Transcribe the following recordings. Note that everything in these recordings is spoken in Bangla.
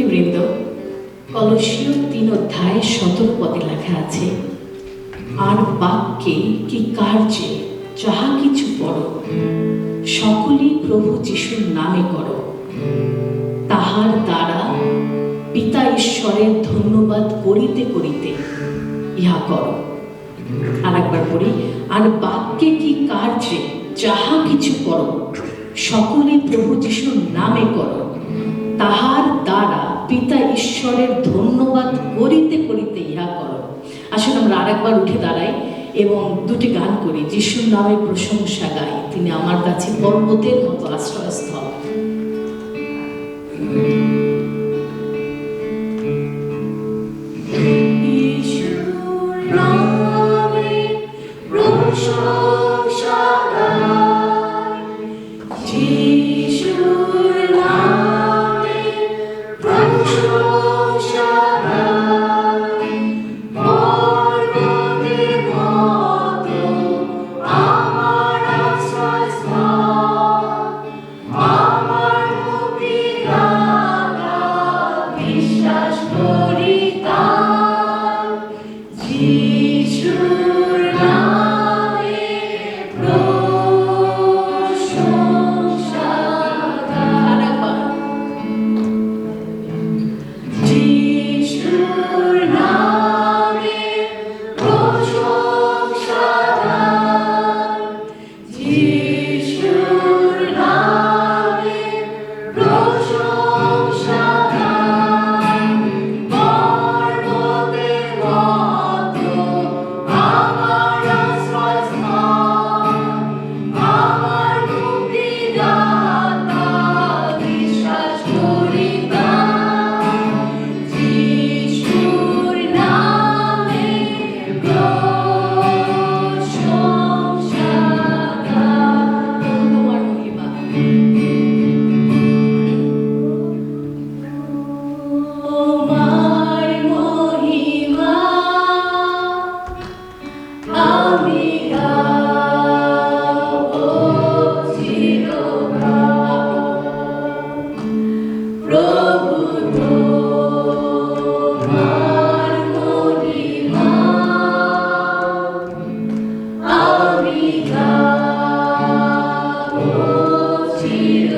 সুধীবৃন্দ কলসীয় তিন অধ্যায় সতেরো পদে লেখা আছে, আর বাক্যে কি কার্যে যাহা কিছু করো সকলেই প্রভু যিশুর নামে করো। তাহার দ্বারা পিতা ঈশ্বরের ধন্যবাদ করিতে করিতে ইহা করো। আর একবার পড়ি, আর বাক্যে কি কার্যে যাহা কিছু করো সকলে প্রভু যিশুর নামে করো। তাহার দ্বারা পিতা ঈশ্বরের ধন্যবাদ করিতে করিতে ইহা কর। আসলে আমরা আরেকবার উঠে দাঁড়াই এবং দুটি গান করি। যিশুর নামে প্রশংসা গাই। তিনি আমার কাছে পর্বতের মতো আশ্রয়স্থল।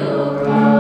your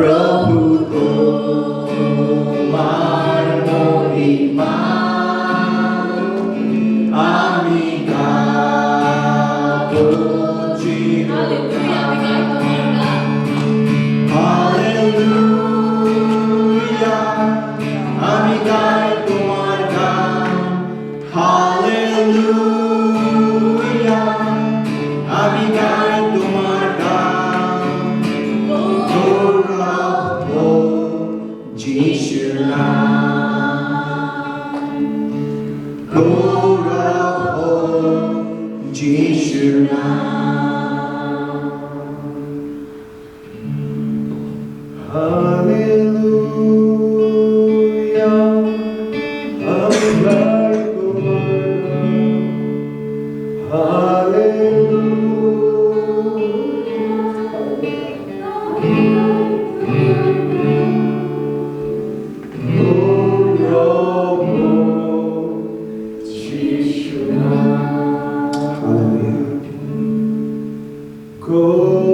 Prabhu Hallelujah, I'm like a bird. Hallelujah. go.